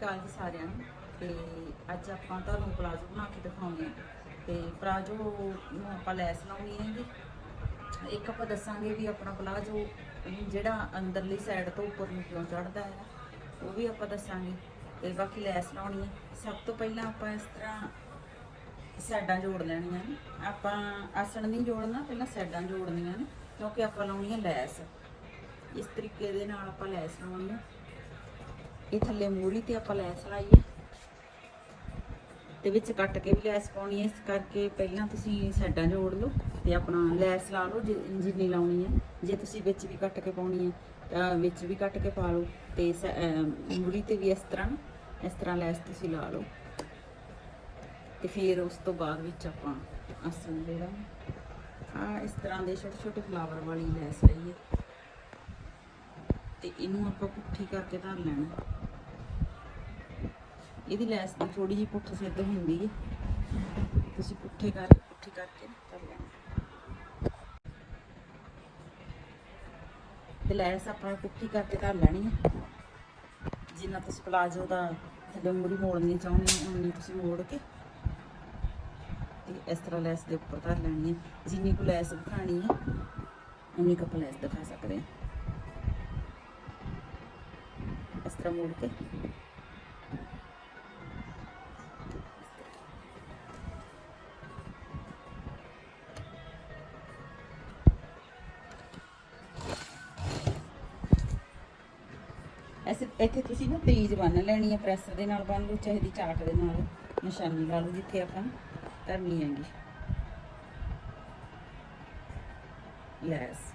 ਅਕਾਲ ਜੀ ਸਾਰਿਆਂ ਨੂੰ। ਤੇ ਅੱਜ ਆਪਾਂ ਤੁਹਾਨੂੰ ਪਲਾਜੋ ਬਣਾ ਕੇ ਦਿਖਾਉਂਦੇ ਹਾਂ। ਤੇ ਪਲਾਜੋ ਨੂੰ ਆਪਾਂ ਲੈਸ ਲਾਉਣੀ ਹੈਗੀ। ਇੱਕ ਆਪਾਂ ਦੱਸਾਂਗੇ ਵੀ ਆਪਣਾ ਪਲਾਜੋ ਜਿਹੜਾ ਅੰਦਰਲੀ ਸਾਈਡ ਤੋਂ ਉੱਪਰ ਨੂੰ ਕਿਉਂ ਚੜਦਾ ਹੈ ਉਹ ਵੀ ਆਪਾਂ ਦੱਸਾਂਗੇ। ਤੇ ਬਾਕੀ ਲੈਸ ਲਾਉਣੀ ਹੈ। ਸਭ ਤੋਂ ਪਹਿਲਾਂ ਆਪਾਂ ਇਸ ਤਰ੍ਹਾਂ ਸਾਈਡਾਂ ਜੋੜ ਲੈਣੀਆਂ ਨੇ। ਆਪਾਂ ਆਸਣ ਨਹੀਂ ਜੋੜਨਾ, ਪਹਿਲਾਂ ਸਾਈਡਾਂ ਜੋੜਨੀਆਂ ਨੇ, ਕਿਉਂਕਿ ਆਪਾਂ ਲਾਉਣੀ ਹੈ ਲੈਸ। ਇਸ ਤਰੀਕੇ ਦੇ ਨਾਲ ਆਪਾਂ ਲੈਸ ਲਾਉਣੀ ਹੈ। ਇਹ ਥੱਲੇ ਮੂਰੀ ਤੇ ਆਪਾਂ ਲੈਸ ਲਾਈਏ ਤੇ ਵਿੱਚ ਕੱਟ ਕੇ ਵੀ ਲੈਸ ਪਾਉਣੀ ਹੈ। ਇਸ ਕਰਕੇ ਪਹਿਲਾਂ ਤੁਸੀਂ ਸਾਈਡਾਂ ਜੋੜ ਲਓ ਤੇ ਆਪਣਾ ਲੈਸ ਲਾ ਲਓ ਜਿ- ਜਿੰਨੀ ਲਾਉਣੀ ਹੈ। ਜੇ ਤੁਸੀਂ ਵਿੱਚ ਵੀ ਕੱਟ ਕੇ ਪਾਉਣੀ ਹੈ ਤਾਂ ਵਿੱਚ ਵੀ ਕੱਟ ਕੇ ਪਾ ਲਓ ਤੇ ਸ- ਅਹ ਮੂਰੀ ਤੇ ਵੀ ਇਸ ਤਰ੍ਹਾਂ ਇਸ ਤਰ੍ਹਾਂ ਲੈਸ ਤੁਸੀਂ ਲਾ ਲਓ। ਤੇ ਫਿਰ ਉਸ ਤੋਂ ਬਾਅਦ ਵਿੱਚ ਆਪਾਂ ਆਸਣ ਜਿਹੜਾ ਆ ਇਸ ਤਰ੍ਹਾਂ ਦੇ ਛੋਟੇ ਛੋਟੇ ਫਲਾਵਰ ਵਾਲੀ ਲੈਸ ਲਈਏ। ਤੇ ਇਹਨੂੰ ਆਪਾਂ ਪੁੱਠੀ ਕਰਕੇ ਧਰ ਲੈਣਾ। ਇਹਦੀ ਲੈਸ ਦੀ ਥੋੜੀ ਜਿਹੀ ਪੁੱਠ ਸਿੱਧ ਹੁੰਦੀ ਹੈ। ਤੁਸੀਂ ਪੁੱਠੇ ਕਰ, ਪੁੱਠੀ ਕਰਕੇ ਧਰ ਲੈਣਾ। ਤੇ ਲੈਸ ਆਪਾਂ ਪੁੱਠੀ ਕਰਕੇ ਧਰ ਲੈਣੀ ਹੈ। ਜਿੰਨਾ ਤੁਸੀਂ ਪਲਾਜੋ ਦਾ ਥੱਲੇ ਮੂਰੀ ਮੋੜਨੀ ਚਾਹੁੰਦੇ ਹੋ ਉਨੀ ਤੁਸੀਂ ਮੋੜ ਕੇ ਤੇ ਇਸ ਤਰ੍ਹਾਂ ਲੈਸ ਦੇ ਉੱਪਰ ਧਰ ਲੈਣੀ ਹੈ। ਜਿੰਨੀ ਕੁ ਲੈਸ ਦਿਖਾਣੀ ਹੈ, ਉਨੀ ਕੁ ਆਪਾਂ ਲੈਸ ਦਿਖਾ ਸਕਦੇ ਹਾਂ। ਇਸ ਤਰ੍ਹਾਂ ਮੋੜ ਕੇ ਇੱਥੇ ਤੁਸੀਂ ਨਾ ਤੇਜ਼ ਬੰਨ ਲੈਣੀ ਹੈ ਪ੍ਰੈਸਰ ਦੇ ਨਾਲ ਬੰਨ ਲਓ, ਚਾਹੇ ਦੀ ਚਾਟ ਦੇ ਨਾਲ, ਨਿਸ਼ਾਨੀ ਲਾ ਲਓ ਜਿੱਥੇ ਆਪਾਂ ਧਰਨੀ ਹੈਗੀ। ਯੈਸ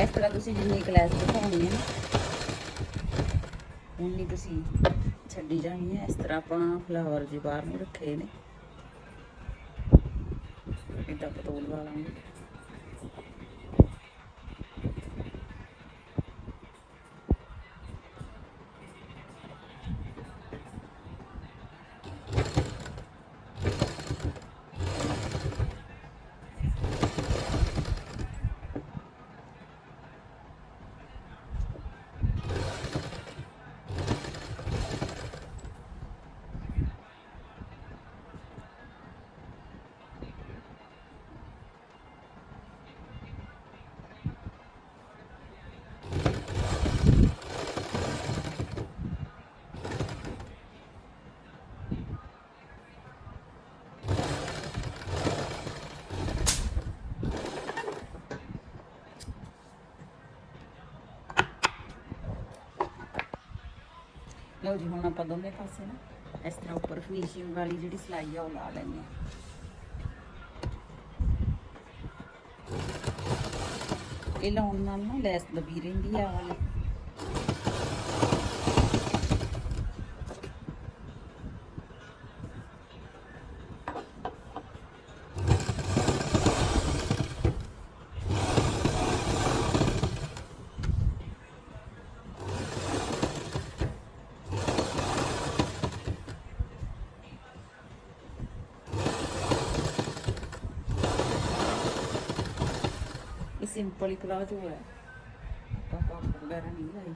ਇਸ ਤਰ੍ਹਾਂ ਤੁਸੀਂ ਜਿੰਨੀ ਕਲਾਸ ਦਿਖਾਉਣੀ ਹੈ ਉਨੀ ਤੁਸੀਂ ਛੱਡੀ ਜਾਣੀ ਹੈ। ਇਸ ਤਰ੍ਹਾਂ ਆਪਾਂ ਫਲਾਵਰ ਜੀ ਬਾਹਰ ਨੂੰ ਰੱਖੇ ਨੇ। ਇਦਾਂ ਪਤੋਲ ਵਾਲਾਂਗੇ ਲਓ ਜੀ, ਹੁਣ ਆਪਾਂ ਦੋਵੇਂ ਪਾਸੇ ਨਾ ਇਸ ਤਰ੍ਹਾਂ ਉੱਪਰ ਫਿਨਿਸ਼ਿੰਗ ਵਾਲੀ ਜਿਹੜੀ ਸਿਲਾਈ ਆ, ਉਹ ਲਾ ਲੈਂਦੇ ਆ ਇਹ ਲਾਉਣ ਨਾਲ ਨਾ ਲੈਸ ਦਬੀ ਰਹਿੰਦੀ ਆ। ਵਾਲੀ ਇਹ ਸਿੰਪਲ ਹੀ ਪਲਾਜੋ ਹੈ ਆਪਾਂ ਪੰਪ ਵਗੈਰਾ ਨਹੀਂ ਲਾਈ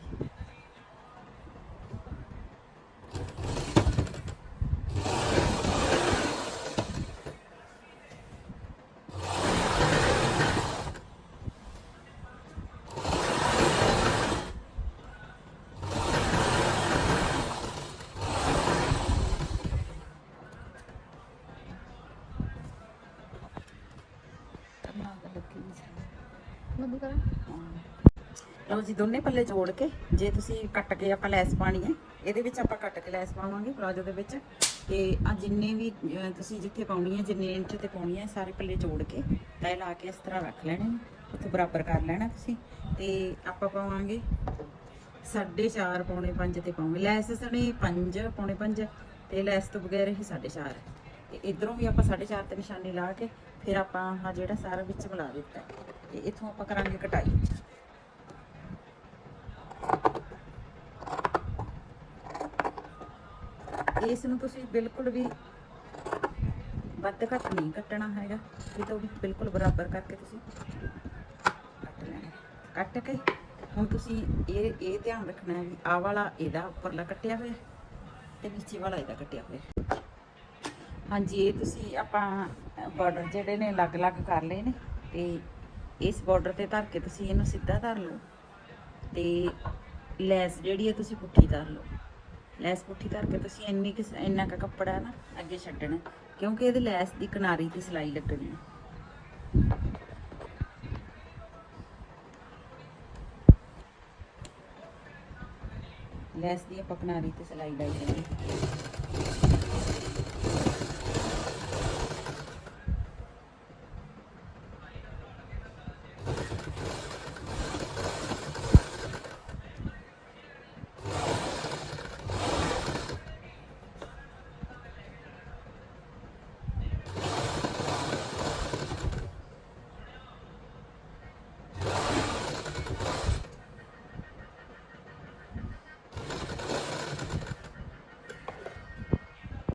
ਕਰਨਾ ਤਾਂ ਲੱਗੀ ਨਹੀਂ ਸੀ ਬੰਦ ਕਰਾਂ ਲਓ ਜੀ, ਦੋਨੇ ਪੱਲੇ ਜੋੜ ਕੇ ਜੇ ਤੁਸੀਂ ਕੱਟ ਕੇ ਆਪਾਂ ਲੈਸ ਪਾਣੀ ਹੈ, ਇਹਦੇ ਵਿੱਚ ਆਪਾਂ ਕੱਟ ਕੇ ਲੈਸ ਪਾਵਾਂਗੇ ਪਲਾਜੋ ਦੇ ਵਿੱਚ। ਤੇ ਆ ਜਿੰਨੇ ਵੀ ਤੁਸੀਂ ਜਿੱਥੇ ਪਾਉਣੀ ਹੈ, ਜਿੰਨੇ ਇੰਚ ਤੇ ਪਾਉਣੀ ਹੈ, ਸਾਰੇ ਪੱਲੇ ਜੋੜ ਕੇ ਤੈ ਲਾ ਕੇ ਇਸ ਤਰ੍ਹਾਂ ਰੱਖ ਲੈਣੇ ਨੇ। ਉੱਥੇ ਬਰਾਬਰ ਕਰ ਲੈਣਾ ਤੁਸੀਂ। ਤੇ ਆਪਾਂ ਪਾਵਾਂਗੇ 4.5 ਪੌਣੇ 5 ਤੇ ਪਾਵਾਂਗੇ। ਲੈਸ ਸਣੇ 5 ਪੌਣੇ 5 ਤੇ ਲੈਸ ਤੋਂ ਬਗੈਰ ਇਹ 4.5 ਤੇ ਇਧਰੋਂ ਵੀ ਆਪਾਂ 4.5 ਤੇ ਨਿਸ਼ਾਨੀ ਲਾ ਕੇ ਫਿਰ ਆਪਾਂ ਆ ਜਿਹੜਾ ਸਾਰਾ ਵਿੱਚ ਮਿਲਾ ਦਿੱਤਾ ਹੈ। ਤੇ ਇੱਥੋਂ ਆਪਾਂ ਕਰਾਂਗੇ ਕਟਾਈ। ਇਸ ਨੂੰ ਤੁਸੀਂ ਬਿਲਕੁਲ ਵੀ ਵੱਧ ਘੱਟ ਨਹੀਂ ਕੱਟਣਾ ਹੈਗਾ। ਇਹ ਤਾਂ ਵੀ ਬਿਲਕੁਲ ਬਰਾਬਰ ਕਰਕੇ ਤੁਸੀਂ ਕੱਟ ਲੈਣਾ ਕੱਟ ਕੇ ਹੁਣ ਤੁਸੀਂ ਇਹ ਇਹ ਧਿਆਨ ਰੱਖਣਾ ਹੈ ਵੀ ਆਹ ਵਾਲਾ ਇਹਦਾ ਉੱਪਰਲਾ ਕੱਟਿਆ ਹੋਇਆ ਤੇ ਨੀਚੇ ਵਾਲਾ ਇਹਦਾ ਕੱਟਿਆ ਹੋਇਆ ਹਾਂਜੀ, ਇਹ ਤੁਸੀਂ ਆਪਾਂ ਬਾਰਡਰ ਜਿਹੜੇ ਨੇ ਅਲੱਗ-ਅਲੱਗ ਕਰ ਲਏ ਨੇ ਤੇ ਇਸ ਬਾਰਡਰ ਤੇ ਧਰ ਕੇ ਤੁਸੀਂ ਇਹਨੂੰ ਸਿੱਧਾ ਧਰ ਲਓ ਤੇ ਲੈਸ ਜਿਹੜੀ ਹੈ ਤੁਸੀਂ ਪੁੱਠੀ ਧਰ ਲਓ। ਲੈਸ ਪੁੱਠੀ ਧਰ ਕੇ ਤੁਸੀਂ ਇੰਨੀ ਕਿ ਇੰਨਾ ਕੁ ਕੱਪੜਾ ਨਾ ਅੱਗੇ ਛੱਡਣਾ ਕਿਉਂਕਿ ਇਹਦੇ ਲੈਸ ਦੀ ਕਿਨਾਰੀ ਤੇ ਸਿਲਾਈ ਲੱਗਣੀ ਹੈ। ਲੈਸ ਦੀ ਆਪਾਂ ਕਿਨਾਰੀ ਤੇ ਸਿਲਾਈ ਲਾਈ ਜਾਣੀ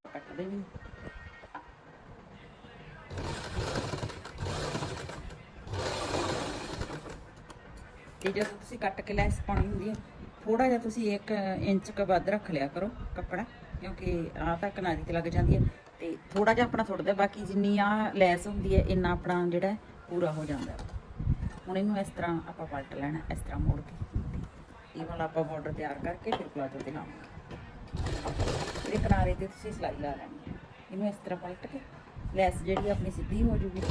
ਕੱਟਦੇ ਵੀ ਤੇ ਜਦੋਂ ਤੁਸੀਂ ਕੱਟ ਕੇ ਲੈਸ ਪਾਉਣੀ ਹੁੰਦੀ ਹੈ ਥੋੜਾ ਜਿਹਾ ਤੁਸੀਂ 1 ਇੰਚ ਕ ਵੱਧ ਰੱਖ ਲਿਆ ਕਰੋ ਕੱਪੜਾ, ਕਿਉਂਕਿ ਆ ਤਾਂ ਕਿਨਾਰੀ ਤੇ ਲੱਗ ਜਾਂਦੀ ਹੈ ਤੇ ਥੋੜਾ ਜਿਹਾ ਆਪਣਾ ਥੋੜਾ ਬਾਕੀ ਜਿੰਨੀ ਆ ਲੈਸ ਹੁੰਦੀ ਹੈ, ਇੰਨਾ ਆਪਣਾ ਜਿਹੜਾ ਪੂਰਾ ਹੋ ਜਾਂਦਾ। ਹੁਣ ਇਹਨੂੰ ਇਸ ਤਰ੍ਹਾਂ ਆਪਾਂ ਪਲਟ ਲੈਣਾ, ਇਸ ਤਰ੍ਹਾਂ ਮੋੜ ਕੇ। ਇਹ ਵਾਲਾ ਆਪਾਂ ਬਾਰਡਰ ਤਿਆਰ ਕਰਕੇ ਫਿਰ ਪਲਾਜੋ ਤੇ ਲਾਵਾਂਗੇ। ਇਹਦੇ ਕਿਨਾਰੇ ਤੇ ਤੁਸੀਂ ਸਿਲਾਈ ਲਾ ਲੈਣੀ ਹੈ। ਇਹਨੂੰ ਇਸ ਤਰ੍ਹਾਂ ਪਲਟ ਕੇ, ਲੈਸ ਜਿਹੜੀ ਆਪਣੀ ਸਿੱਧੀ ਹੋ ਜੂਗੀ।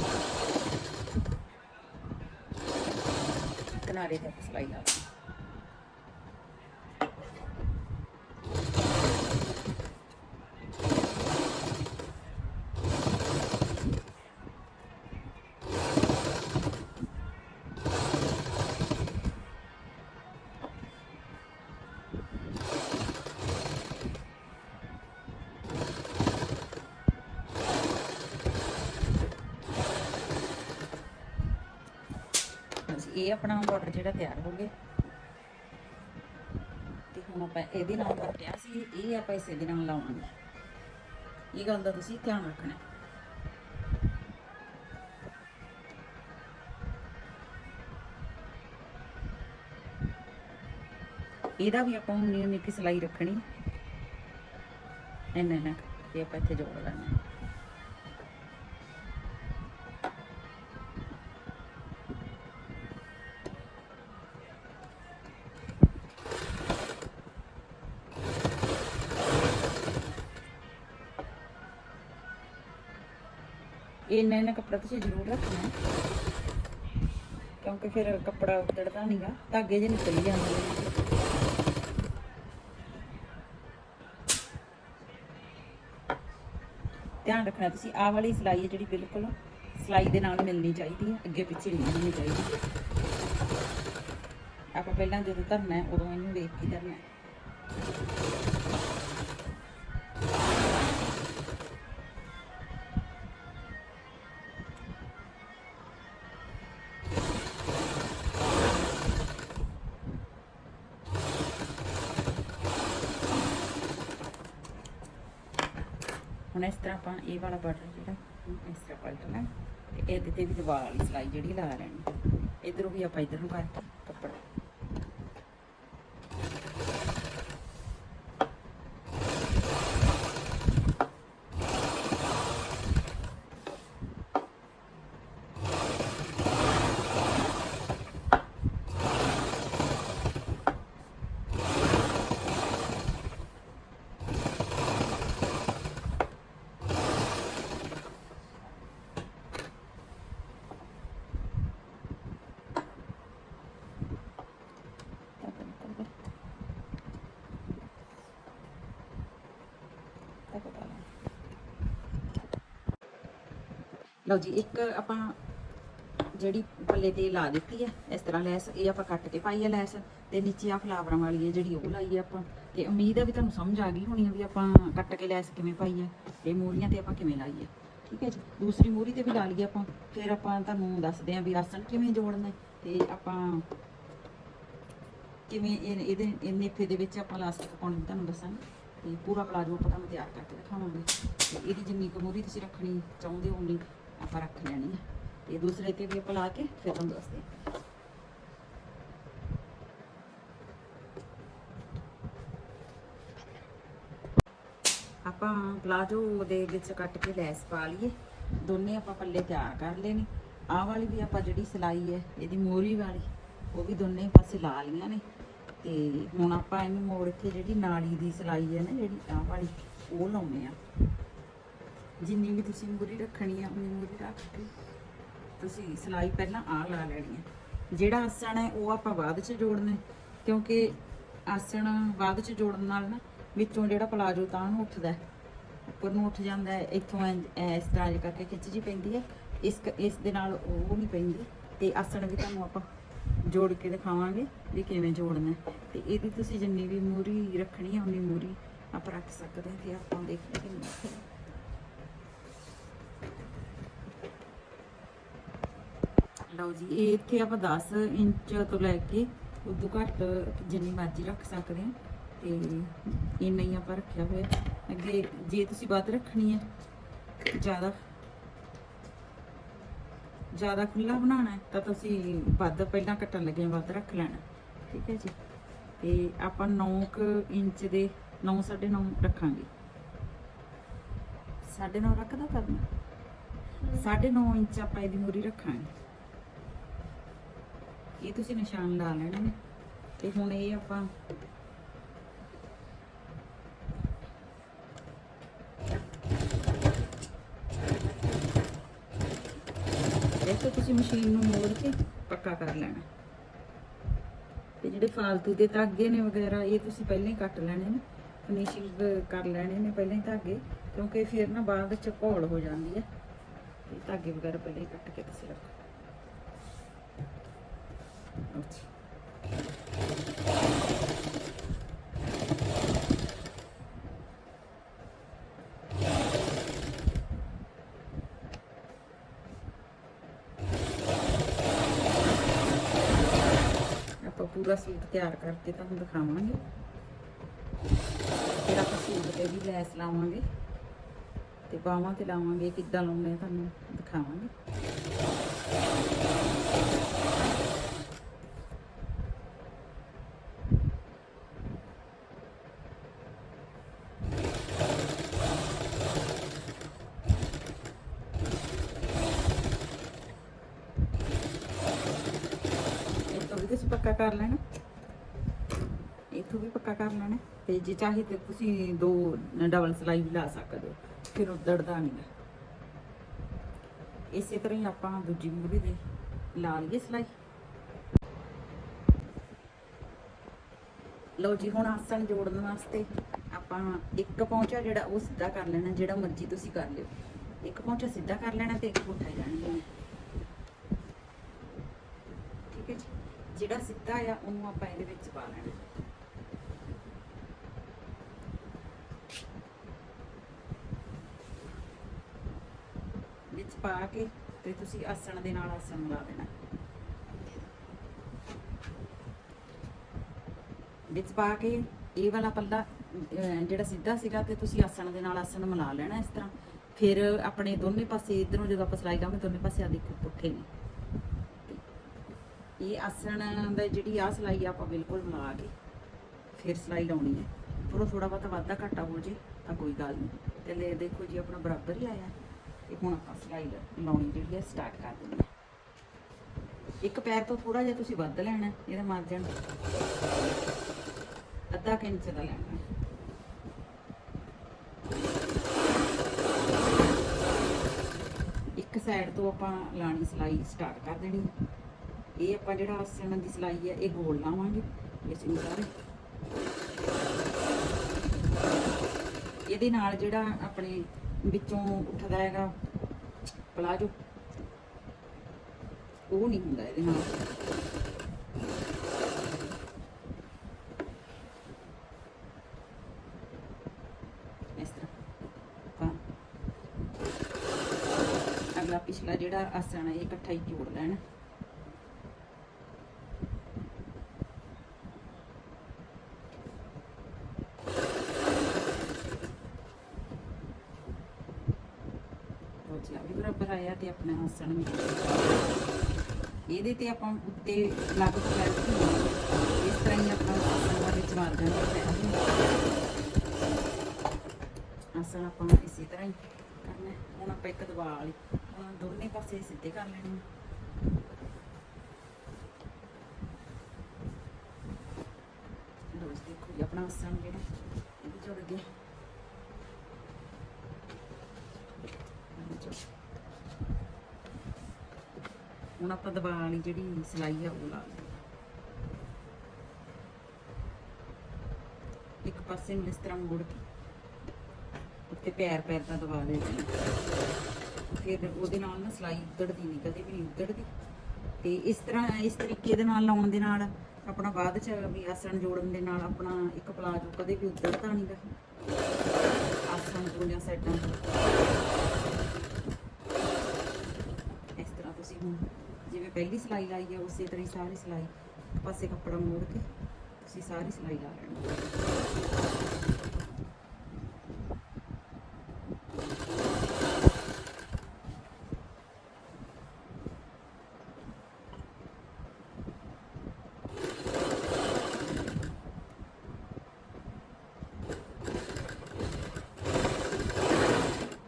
ਕਿਨਾਰੇ ਤੇ ਆਪਾਂ ਇਹ ਆਪਣਾ ਬਾਰਡਰ ਜਿਹੜਾ ਤਿਆਰ ਹੋ ਗਿਆ। ਤੇ ਹੁਣ ਆਪਾਂ ਇਹਦੇ ਨਾਲ ਕੱਟਿਆ ਸੀ, ਇਹ ਆਪਾਂ ਇਸੇ ਦੇ ਨਾਲ ਲਾਉਣਾਗੇ ਇਹ ਗੱਲ ਦਾ ਤੁਸੀਂ ਧਿਆਨ ਰੱਖਣਾ ਇਹਦਾ ਵੀ ਆਪਾਂ ਉਨੀ ਉਨੀ ਸਿਲਾਈ ਰੱਖਣੀ ਇੰਨਾ ਇੰਨਾ ਇਹ ਆਪਾਂ ਇੱਥੇ ਜੋੜ ਲੈਣਾ ਇੰਨਾ ਇੰਨਾ ਕੱਪੜਾ ਤੁਸੀਂ ਜ਼ਰੂਰ ਰੱਖਣਾ ਕਿਉਂਕਿ ਫਿਰ ਕੱਪੜਾ ਉਤੜਦਾ ਨਹੀਂਗਾ ਧਾਗੇ ਜਿਹੇ ਨਿਕਲ ਜਾਂਦੇ ਨੇ। ਧਿਆਨ ਰੱਖਣਾ ਤੁਸੀਂ, ਆਹ ਵਾਲੀ ਸਿਲਾਈ ਹੈ ਜਿਹੜੀ ਬਿਲਕੁਲ ਸਿਲਾਈ ਦੇ ਨਾਲ ਮਿਲਣੀ ਚਾਹੀਦੀ ਹੈ, ਅੱਗੇ ਪਿੱਛੇ ਨਹੀਂ ਮਿਲਣੀ ਚਾਹੀਦੀ। ਆਪਾਂ ਪਹਿਲਾਂ ਜਦੋਂ ਧਰਨਾ ਹੈ, ਉਦੋਂ ਇਹਨੂੰ ਵੇਖ ਕੇ ਧਰਨਾ ਹੈ। ਹੁਣ ਇਸ ਤਰ੍ਹਾਂ ਆਪਾਂ ਇਹ ਵਾਲਾ ਬਾਰਡਰ ਜਿਹੜਾ, ਇਸ ਤਰ੍ਹਾਂ ਪਲਟਣਾ ਤੇ ਇਹਦੇ ਤੇ ਵੀ ਦਵਾ ਵਾਲੀ ਸਿਲਾਈ ਜਿਹੜੀ ਲਾ ਲੈਣੀ। ਇਧਰੋਂ ਵੀ ਆਪਾਂ ਇਧਰ ਨੂੰ ਕਰਕੇ ਕੱਪੜਾ ਧਾਗਾ ਨਿਕਲ ਗਿਆ ਧਾਗਾ ਪਾ ਲਓ। ਲਓ ਜੀ, ਇੱਕ ਆਪਾਂ ਜਿਹੜੀ ਪੱਲੇ ਤੇ ਲਾ ਦਿੱਤੀ ਹੈ ਇਸ ਤਰ੍ਹਾਂ ਲੈਸ, ਇਹ ਆਪਾਂ ਕੱਟ ਕੇ ਪਾਈ ਹੈ ਲੈਸ, ਤੇ ਨੀਚੇ ਆ ਫਲਾਵਰਾਂ ਵਾਲੀ ਹੈ ਜਿਹੜੀ ਉਹ ਲਾਈ ਹੈ ਆਪਾਂ। ਤੇ ਉਮੀਦ ਹੈ ਵੀ ਤੁਹਾਨੂੰ ਸਮਝ ਆ ਗਈ ਹੋਣੀ ਹੈ ਵੀ ਆਪਾਂ ਕੱਟ ਕੇ ਲੈਸ ਕਿਵੇਂ ਪਾਈ ਹੈ ਤੇ ਮੂਰੀਆਂ ਤੇ ਆਪਾਂ ਕਿਵੇਂ ਲਾਈਏ ਠੀਕ ਹੈ ਜੀ, ਦੂਸਰੀ ਮੂਰੀ ਤੇ ਵੀ ਲਾ ਲਈਏ ਆਪਾਂ, ਫਿਰ ਆਪਾਂ ਤੁਹਾਨੂੰ ਦੱਸਦੇ ਆਂ ਵੀ ਆਸਣ ਕਿਵੇਂ ਜੋੜਨਾ ਹੈ, ਤੇ ਆਪਾਂ ਕਿਵੇਂ ਇਹ- ਇਹਦੇ ਨੇਫੇ ਦੇ ਵਿੱਚ ਆਪਾਂ ਲਾਸਟਿਕ ਪਾਉਣੀ ਤੁਹਾਨੂੰ ਦੱਸਾਂਗੇ, ਤੇ ਪੂਰਾ ਪਲਾਜੋ ਆਪਾਂ ਤੁਹਾਨੂੰ ਤਿਆਰ ਕਰਕੇ ਦਿਖਾਵਾਂਗੇ। ਇਹਦੀ ਜਿੰਨੀ ਕੁ ਮੂਰੀ ਤੁਸੀਂ ਰੱਖਣੀ ਚਾਹੁੰਦੇ ਹੋ ਉਨੀ ਆਪਾਂ ਰੱਖ ਲੈਣੀ ਹੈ ਤੇ ਦੂਸਰੇ ਤੇ ਵੀ ਆਪਾਂ ਲਾ ਕੇ ਫਿਰ ਤੁਹਾਨੂੰ ਦੱਸਦੇ ਹਾਂ ਆਪਾਂ ਪਲਾਜੋ ਦੇ ਵਿੱਚ ਕੱਟ ਕੇ ਲੈਸ ਪਾ ਲਈਏ। ਦੋਨੇ ਆਪਾਂ ਪੱਲੇ ਤਿਆਰ ਕਰ ਲਏ ਆਹ ਵਾਲੀ ਵੀ ਆਪਾਂ ਜਿਹੜੀ ਸਿਲਾਈ ਹੈ, ਇਹਦੀ ਮੋਰੀ ਵਾਲੀ, ਉਹ ਵੀ ਦੋਨੇ ਪਾਸੇ ਲਾ ਲੀਆਂ ਨੇ। ਤੇ ਹੁਣ ਆਪਾਂ ਇਹਨੂੰ ਮੋੜ ਕੇ ਜਿਹੜੀ ਨਾਲੀ ਦੀ ਸਿਲਾਈ ਹੈ ਨਾ, ਜਿਹੜੀ ਆਹ ਵਾਲੀ, ਉਹ ਲਾਉਣੇ ਆ। ਜਿੰਨੀ ਵੀ ਤੁਸੀਂ ਮੋਰੀ ਰੱਖਣੀ ਆ ਉਨੀ ਮੋਰੀ ਰੱਖ ਕੇ ਤੁਸੀਂ ਸਿਲਾਈ ਪਹਿਲਾਂ ਆ ਲਾ ਲੈਣੀ ਹੈ ਜਿਹੜਾ ਆਸਣ ਹੈ, ਉਹ ਆਪਾਂ ਬਾਅਦ ਚ ਜੋੜਨਾ ਕਿਉਂਕਿ ਆਸਣ ਬਾਅਦ ਚ ਜੋੜਨ ਨਾਲ ਨਾ ਵਿੱਚੋਂ ਜਿਹੜਾ ਪਲਾਜੋ ਤਾਂ ਨੂੰ ਉੱਠਦਾ ਉੱਪਰ ਨੂੰ ਉੱਠ ਜਾਂਦਾ ਹੈ, ਇੱਥੋਂ ਇੰਝ- ਐ ਇਸ ਤਰ੍ਹਾਂ ਜਿਹਾ ਕਰਕੇ ਖਿੱਚ ਜੀ ਪੈਂਦੀ ਹੈ, ਇਸ ਇਸ ਦੇ ਨਾਲ ਉਹ ਨਹੀਂ ਪੈਂਦੀ। ਤੇ ਆਸਣ ਵੀ ਤੁਹਾਨੂੰ ਆਪਾਂ ਜੋੜ ਕੇ ਦਿਖਾਵਾਂਗੇ ਵੀ ਕਿਵੇਂ ਜੋੜਨਾ ਹੈ। ਤੇ ਇਹਦੀ ਤੁਸੀਂ ਜਿੰਨੀ ਵੀ ਮੂਰੀ ਰੱਖਣੀ ਹੈ ਉਨੀ ਮੂਰੀ ਆਪਾਂ ਰੱਖ ਸਕਦੇ ਹਾਂ ਤੇ ਆਪਾਂ ਦੇਖਦੇ ਕਿੰਨੀ ਰੱਖਣੀ ਹੈ। ਲਓ ਜੀ, ਇਹ ਇੱਥੇ ਆਪਾਂ 10 ਇੰਚ ਤੋਂ ਲੈ ਕੇ ਉਦੋਂ ਘੱਟ ਜਿੰਨੀ ਮਰਜ਼ੀ ਰੱਖ ਸਕਦੇ ਹਾਂ। ਤੇ ਇੰਨਾ ਹੀ ਆਪਾਂ ਰੱਖਿਆ ਹੋਇਆ। ਅੱਗੇ ਜੇ ਤੁਸੀਂ ਵੱਧ ਰੱਖਣੀ ਹੈ, ਜ਼ਿਆਦਾ ਜ਼ਿਆਦਾ ਖੁੱਲਾ ਬਣਾਉਣਾ ਹੈ, ਤਾਂ ਤੁਸੀਂ ਵੱਧ ਪਹਿਲਾਂ ਕੱਟਣ ਲੱਗੇ ਵੱਧ ਰੱਖ ਲੈਣਾ। ਠੀਕ ਹੈ ਜੀ। ਤੇ ਆਪਾਂ 9 ਇੰਚ ਦੇ 9 9.5 ਰੱਖਾਂਗੇ। 9.5 ਰੱਖਦਾ ਕਰਨਾ? 9.5 ਇੰਚ ਆਪਾਂ ਇਹਦੀ ਮੂਰੀ ਰੱਖਾਂਗੇ। ਇਹ ਤੁਸੀਂ ਨਿਸ਼ਾਨ ਲਾ ਲੈਣੇ ਨੇ? ਤੇ ਹੁਣ ਇਹ ਆਪਾਂ ਦੇਖੋ ਤੁਸੀਂ ਮਸ਼ੀਨ ਨੂੰ ਮੋੜ ਕੇ ਪੱਕਾ ਕਰ ਲੈਣਾ। ਤੇ ਜਿਹੜੇ ਫਾਲਤੂ ਦੇ ਧਾਗੇ ਨੇ ਵਗੈਰਾ, ਇਹ ਤੁਸੀਂ ਪਹਿਲਾਂ ਹੀ ਕੱਟ ਲੈਣੇ ਨੇ। ਫਿਨਿਸ਼ਿੰਗ ਕਰ ਲੈਣੇ ਨੇ ਪਹਿਲਾਂ ਹੀ ਧਾਗੇ, ਕਿਉਂਕਿ ਫਿਰ ਨਾ ਬਾਅਦ ਵਿੱਚ ਘੋਲ ਹੋ ਜਾਂਦੀ ਹੈ। ਤੇ ਧਾਗੇ ਵਗੈਰਾ ਪਹਿਲਾਂ ਹੀ ਕੱਟ ਕੇ ਤੁਸੀਂ ਰੱਖੋ। ਆਪਾਂ ਪੂਰਾ ਸੂਟ ਤਿਆਰ ਕਰਕੇ ਤੁਹਾਨੂੰ ਦਿਖਾਵਾਂਗੇ ਫਿਰ ਆਪਾਂ ਸੂਟ ਤੇ ਵੀ ਲੈਸ ਲਾਵਾਂਗੇ ਤੇ ਬਾਹਾਂ ਤੇ ਲਾਵਾਂਗੇ ਕਿੱਦਾਂ ਲਾਉਣੇ ਤੁਹਾਨੂੰ ਦਿਖਾਵਾਂਗੇ ਇੱਥੋਂ ਵੀ ਤੁਸੀਂ ਪੱਕਾ ਕਰ ਲੈਣਾ। ਇੱਥੋਂ ਵੀ ਪੱਕਾ ਕਰ ਲੈਣਾ। ਤੇ ਜੇ ਚਾਹੇ ਤੇ ਤੁਸੀਂ ਦੋ ਡਬਲ ਸਲਾਈ ਵੀ ਲਾ ਸਕਦੇ ਹੋ, ਫਿਰ ਉਦੜਦਾ ਨਹੀਂ ਇਸੇ ਤਰ੍ਹਾਂ ਹੀ ਆਪਾਂ ਦੂਜੀ ਮੂਰੀ ਦੇ ਲਾ ਲਈਏ ਸਲਾਈ। ਲਓ ਜੀ, ਹੁਣ ਆਸਣ ਜੋੜਨ ਵਾਸਤੇ ਆਪਾਂ ਇੱਕ ਪੌਂਚਾ ਜਿਹੜਾ ਉਹ ਸਿੱਧਾ ਕਰ ਲੈਣਾ, ਜਿਹੜਾ ਮਰਜ਼ੀ ਤੁਸੀਂ ਕਰ ਲਿਓ। ਇੱਕ ਪੌਂਚਾ ਸਿੱਧਾ ਕਰ ਲੈਣਾ ਤੇ ਇੱਕ ਪੁੱਠਾ ਜਾਣਾ ਠੀਕ ਹੈ ਜੀ ਜਿਹੜਾ ਸਿੱਧਾ ਆ, ਉਹਨੂੰ ਆਪਾਂ ਇਹਦੇ ਵਿੱਚ ਪਾ ਲੈਣਾ। ਵਿੱਚ ਪਾ ਕੇ ਤੇ ਤੁਸੀਂ ਆਸਣ ਦੇ ਨਾਲ ਆਸਣ ਮਿਲਾ ਦੇਣਾ। ਵਿੱਚ ਪਾ ਕੇ ਇਹ ਵਾਲਾ ਪੱਲਾ ਜਿਹੜਾ ਸਿੱਧਾ ਸੀਗਾ ਤੇ ਤੁਸੀਂ ਆਸਣ ਦੇ ਨਾਲ ਆਸਣ ਮਿਲਾ ਲੈਣਾ ਇਸ ਤਰ੍ਹਾਂ। ਫਿਰ ਆਪਣੇ ਦੋਨੇ ਪਾਸੇ, ਇਧਰੋਂ ਜਦੋਂ ਆਪਾਂ ਸਲਾਈ ਲਾਵਾਂਗੇ ਦੋਨੇ ਪਾਸੇ ਆ ਦੇਖੋ, ਪੁੱਠੇ ਨੇ। ਇਹ ਆਸਣ ਦਾ ਜਿਹੜੀ ਆ ਸਲਾਈ ਆਪਾਂ ਬਿਲਕੁਲ ਮਿਲਾ ਕੇ ਫਿਰ ਸਲਾਈ ਲਾਉਣੀ ਹੈ। ਥੋੜਾ ਥੋੜਾ ਬਹੁਤਾ ਵਾਧਾ ਘਾਟਾ ਹੋ ਜੇ ਤਾਂ ਕੋਈ ਗੱਲ ਨਹੀਂ। ਤੇ ਲੈ ਦੇਖੋ ਜੀ, ਆਪਣਾ ਬਰਾਬਰ ਹੀ ਆਇਆ। ਤੇ ਹੁਣ ਆਪਾਂ ਸਲਾਈ ਲਾਉਣੀ ਜਿਹੜੀ ਹੈ ਸਟਾਰਟ ਕਰ ਦਿੰਦੇ ਹਾਂ। ਇੱਕ ਪੈਰ ਤੋਂ ਥੋੜਾ ਜਿਹਾ ਤੁਸੀਂ ਵੱਧ ਲੈਣਾ ਇਹਦਾ ਮਾਰਜਨ ਅੱਧਾ ਕੁ ਇੰਚ ਦਾ ਲੈਣਾ ਇੱਕ ਸਾਈਡ ਤੋਂ ਆਪਾਂ ਲਾਣੀ ਸਲਾਈ ਸਟਾਰਟ ਕਰ ਦੇਣੀ ਹੈ। ਇਹ ਆਪਾਂ ਜਿਹੜਾ ਆਸਣ ਦੀ ਸਲਾਈ ਹੈ ਇਹ ਗੋਲ ਲਾਵਾਂਗੇ। ਇਸ ਨੂੰ ਸਾਰੇ ਇਹਦੇ ਨਾਲ ਜਿਹੜਾ ਆਪਣੇ ਵਿੱਚੋਂ ਉੱਠਦਾ ਹੈਗਾ ਪਲਾਜੋ, ਉਹ ਨਹੀਂ ਹੁੰਦਾ ਇਹਦੇ ਨਾਲ। ਇਸ ਤਰ੍ਹਾਂ। ਅਗਲਾ ਪਿਛਲਾ ਜਿਹੜਾ ਆਸਣ ਹੈ ਇਹ ਇਕੱਠਾ ਹੀ ਜੋੜ ਲੈਣਾ ਲਓ ਜੀ ਆ ਵੀ ਬਰਾਬਰ ਆਇਆ ਤੇ ਆਪਣਾ ਆਸਣ ਵੀ ਇਹਦੇ ਤੇ ਆਪਾਂ ਉੱਤੇ ਲੱਗ ਕੇ ਇਸ ਤਰ੍ਹਾਂ ਹੀ ਆਪਾਂ ਆਸਣ ਵਾਲੇ ਚ ਦਾਂਗੇ ਆਸਣ ਆਪਾਂ ਇਸੇ ਤਰ੍ਹਾਂ ਹੀ ਕਰਨਾ ਹੁਣ ਆਪਾਂ ਇੱਕ ਦਬਾ ਵਾਲੀ ਦੋਨੇ ਪਾਸੇ ਸਿੱਧੇ ਕਰ ਲੈਣੇ ਦੋਸਤ ਦੇਖੋ ਜੀ, ਆਪਣਾ ਆਸਣ ਜਿਹੜਾ, ਇਹ ਵੀ ਜੁੜ ਗਿਆ ਇਹ ਜੁੜ ਹੁਣ ਆਪਾਂ ਦਬਾ ਵਾਲੀ ਜਿਹੜੀ ਸਿਲਾਈ ਆ ਉਹ ਲਾ ਲਈ। ਇੱਕ ਪਾਸੇ ਨੂੰ ਇਸ ਤਰ੍ਹਾਂ ਮੁੜ ਕੇ ਉੱਤੇ ਪੈਰ ਪੈਰ ਦਾ ਦਬਾ ਦੇ ਫਿਰ ਉਹਦੇ ਨਾਲ ਨਾ ਸਿਲਾਈ ਉਧੜਦੀ ਨਹੀਂ, ਕਦੇ ਵੀ ਨਹੀਂ ਉਧੜਦੀ। ਤੇ ਇਸ ਤਰ੍ਹਾਂ, ਇਸ ਤਰੀਕੇ ਦੇ ਨਾਲ ਲਾਉਣ ਦੇ ਨਾਲ ਆਪਣਾ ਬਾਅਦ ਚ ਵੀ ਆਸਣ ਜੋੜਨ ਦੇ ਨਾਲ ਆਪਣਾ ਇੱਕ ਪਲਾਜੋ ਕਦੇ ਵੀ ਉਧੜਦਾ ਨਹੀਂਗਾ ਆਸਣ ਦੋਨਾਂ ਸਾਈਡਾਂ ਤੋਂ। ਇਸ ਤਰ੍ਹਾਂ ਤੁਸੀਂ ਹੁਣ ਪਹਿਲੀ ਸਿਲਾਈ ਲਾਈ ਹੈ ਉਸੇ ਤਰ੍ਹਾਂ ਹੀ ਸਾਰੀ ਸਿਲਾਈ ਇੱਕ ਪਾਸੇ ਕੱਪੜਾ ਮੋੜ ਕੇ ਤੁਸੀਂ ਸਾਰੀ ਸਿਲਾਈ ਲਾ ਲੈਣੀ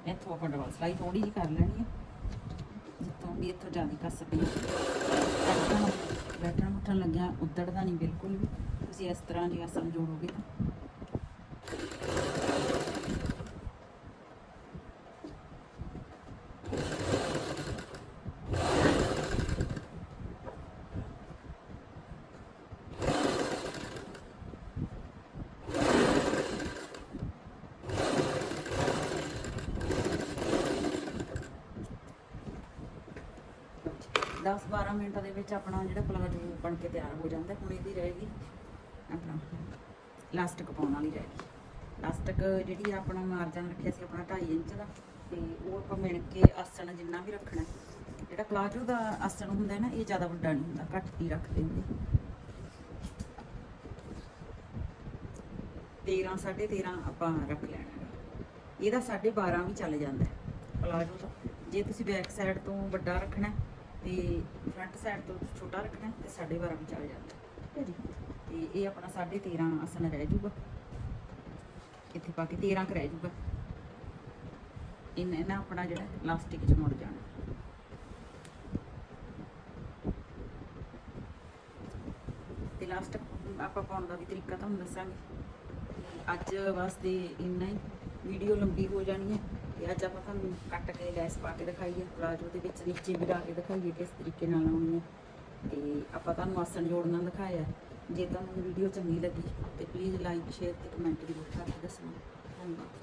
ਇੱਥੋਂ ਆਪਾਂ ਡਬਲ ਸਿਲਾਈ ਥੋੜੀ ਜਿਹੀ ਕਰ ਲੈਣੀ ਹੈ ਜਿੱਥੋਂ ਵੀ ਇੱਥੋਂ ਜਾ ਕੇ ਕੱਸ ਪਈ। ਬੈਠਣ ਬੈਠਣ ਮੁੱਠਣ ਲੱਗਿਆ, ਉਦੜਦਾ ਨਹੀਂ ਬਿਲਕੁਲ ਵੀ। ਤੁਸੀਂ ਇਸ ਤਰ੍ਹਾਂ ਜੇ ਆਸਣ ਜੋੜੋਗੇ ਤਾਂ। 12 ਮਿੰਟਾਂ ਦੇ ਵਿੱਚ ਆਪਣਾ ਜਿਹੜਾ ਪਲਾਜੋ ਬਣ ਕੇ ਤਿਆਰ ਹੋ ਜਾਂਦਾ ਹੁਣ ਇਹਦੀ ਰਹੇਗੀ ਆਪਣਾ ਲਾਸਟਿਕ ਪਾਉਣ ਵਾਲੀ ਰਹੇਗੀ ਲਾਸਟਿਕ ਜਿਹੜੀ ਆਪਣਾ ਮਾਰਜਨ ਰੱਖਿਆ ਸੀ ਆਪਣਾ 2.5 ਇੰਚ ਦਾ ਤੇ ਉਹ ਆਪਾਂ ਮਿਣ ਕੇ ਆਸਣ ਜਿੰਨਾ ਵੀ ਰੱਖਣਾ। ਜਿਹੜਾ ਪਲਾਜੋ ਦਾ ਆਸਣ ਹੁੰਦਾ ਨਾ ਇਹ ਜ਼ਿਆਦਾ ਵੱਡਾ ਨਹੀਂ ਹੁੰਦਾ ਘੱਟ ਹੀ ਰੱਖਦੇ ਹੁੰਦੇ 13 13.5 ਆਪਾਂ ਰੱਖ ਲੈਣਾ। ਇਹਦਾ 12.5 ਵੀ ਚੱਲ ਜਾਂਦਾ ਪਲਾਜੋ ਦਾ ਜੇ ਤੁਸੀਂ ਬੈਕ ਸਾਈਡ ਤੋਂ ਵੱਡਾ ਰੱਖਣਾ ਤੇ ਫਰੰਟ ਸਾਈਡ ਤੋਂ ਛੋਟਾ ਰੱਖਣਾ ਤੇ 12.5 ਵੀ ਚੱਲ ਜਾਂਦਾ। ਠੀਕ ਹੈ ਜੀ। ਤੇ ਇਹ ਆਪਣਾ 13.5 ਆਸਣ ਰਹਿ ਜਾਊਗਾ। ਇੱਥੇ ਪਾ ਕੇ 13 ਕ ਰਹਿ ਜਾਊਗਾ। ਇਹਨਾਂ ਇਹਨਾਂ ਆਪਣਾ ਜਿਹੜਾ ਲਾਸਟਿਕ ਚ ਮੁੜ ਜਾਣਾ। ਤੇ ਲਾਸਟਿਕ ਆਪਾਂ ਪਾਉਣ ਦਾ ਵੀ ਤਰੀਕਾ ਤੁਹਾਨੂੰ ਦੱਸਾਂਗੇ। ਅੱਜ ਵਾਸਤੇ ਇੰਨਾ ਹੀ। ਵੀਡੀਓ ਲੰਬੀ ਹੋ ਜਾਣੀ ਹੈ। ਤੇ ਅੱਜ ਆਪਾਂ ਤੁਹਾਨੂੰ ਕੱਟ ਕੇ ਲੈਸ ਪਾ ਕੇ ਦਿਖਾਈ ਹੈ ਪਲਾਜੋ ਦੇ ਵਿੱਚ ਨੀਚੇ ਵੀ ਲਾ ਕੇ ਦਿਖਾਈਏ ਕਿਸ ਤਰੀਕੇ ਨਾਲ ਆਉਣੀ ਹੈ ਤੇ ਆਪਾਂ ਤੁਹਾਨੂੰ ਆਸਣ ਜੋੜਨਾ ਦਿਖਾਇਆ। ਜੇ ਤੁਹਾਨੂੰ ਵੀਡੀਓ ਚੰਗੀ ਲੱਗੀ ਤੇ ਪਲੀਜ਼ ਲਾਈਕ ਸ਼ੇਅਰ ਤੇ ਕਮੈਂਟ ਜ਼ਰੂਰ ਕਰਕੇ ਦੱਸਣਾ। ਧੰਨਵਾਦ